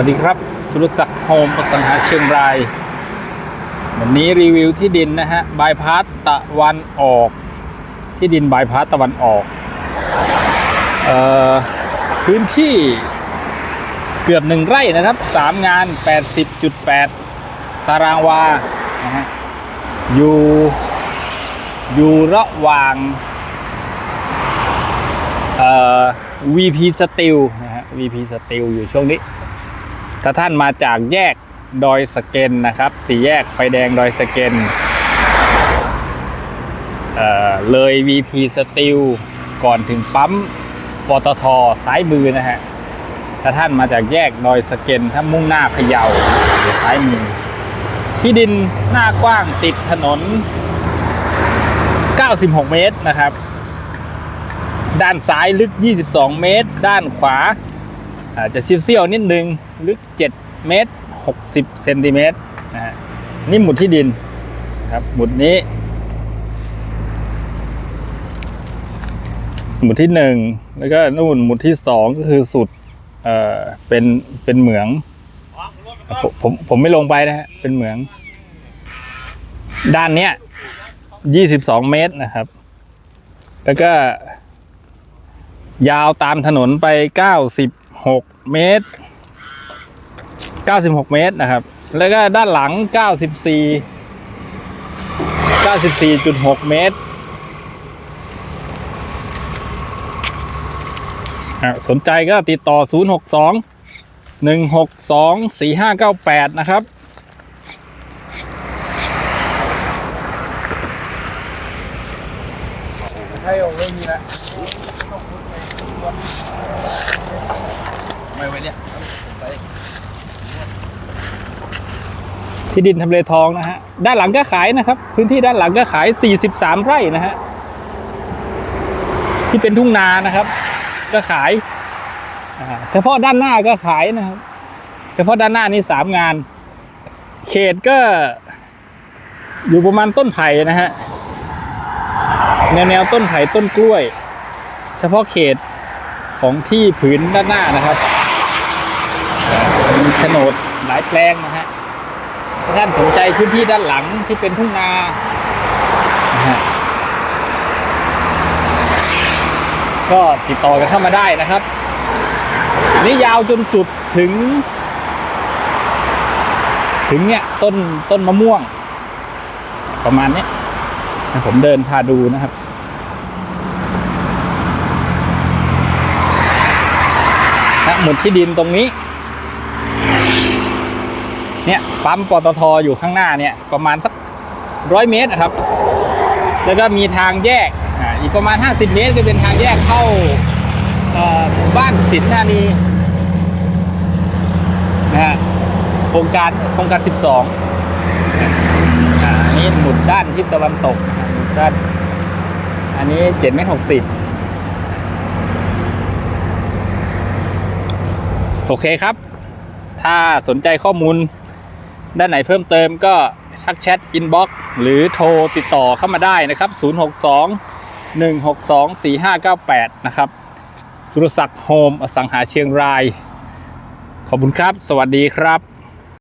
วัสดีครับ สุรศักดิ์โฮมอสังหาเชียงราย วันนี้รีวิวที่ดินนะฮะบายพาสตะวันออก ที่ดินบายพาสตะวันออกออพื้นที่เกือบหนึ่งไร่นะครับสามงาน 80.8 ตารางวานะฮะอยู่อยู่ระหว่างเอ่อ VP Steel นะฮะ VP Steel อยู่ช่วงนี้ ถ้าท่านมาจากแยกดอยสเกนนะครับสี่แยกไฟแดงดอยสเกนเเลย VP Steel ก่อนถึงปั๊มปตทซ้ายมือนะฮะ ถ้าท่านมาจากแยกดอยสเกนถ้ามุ่งหน้าพะเยาอยู่ซ้ายมือ ที่ดินหน้ากว้างติดถนน 96 เมตรนะครับ ด้านซ้ายลึก 22 เมตร ด้านขวา อาจจะเซี่ยวๆนิดนึงลึก 7 เมตร 60 เซนติเมตรนะฮะนี่หมุดที่ดินครับหมุดนี้ หมุดที่หนึ่งแล้วก็นู่นหมุดที่สองก็คือสุดเอ่อเป็นเป็นเหมือง ผมผมไม่ลงไปนะฮะเป็นเหมือง ด้านเนี้ย 22 เมตรนะครับ แล้วก็ยาวตามถนนไป 96เมตร96เมตรนะครับ แล้วก็ด้านหลัง94 94.6เมตรอะสนใจก็ติดต่อ 062 162 4598 นะครับใช่ไม่มีแล้ว ไม่ไว้เนี่ยที่ดินทำเลทองนะฮะ ด้านหลังก็ขายนะครับ พื้นที่ด้านหลังก็ขาย 43 ไร่นะฮะ ที่เป็นทุ่งนานะครับ ก็ขาย เฉพาะด้านหน้าก็ขายนะครับ เฉพาะด้านหน้านี่สามงาน เขตก็ อยู่ประมาณต้นไผ่นะฮะ แนวแนวต้นไผ่ต้นกล้วย เฉพาะเขตของที่ผืนด้านหน้านะครับมีโฉนดหลายแปลงนะฮะถ้าท่านสนใจพื้นที่ด้านหลังที่เป็นทุ่งนานะฮะก็ติดต่อกันเข้ามาได้นะครับ นี่ยาวจนสุดถึง ถึงเนี่ยต้นต้นมะม่วง ประมาณเนี้ยผมเดินพาดูนะครับ นะหมุดที่ดินตรงนี้ เนี่ยปั๊มปตทอยู่ข้างหน้าเนี่ยประมาณสักร้อยเมตรนะครับ แล้วก็มีทางแยกอีกประมาณ 50 เมตรก็เป็นทางแยกเข้าหมู่บ้านสินธานีนะฮะโครงการโครงการ 12อ่าอันนี้หมุดด้านทิศตะวันตกด้านอันนี้7เมตร60 โอเคครับ ถ้าสนใจข้อมูลด้านไหนเพิ่มเติมก็ทักแชทอินบ็อกซ์หรือโทรติดต่อเข้ามาได้นะครับ 062 162 4598 นะครับ สุรศักดิ์โฮมอสังหาเชียงราย ขอบคุณครับ สวัสดีครับ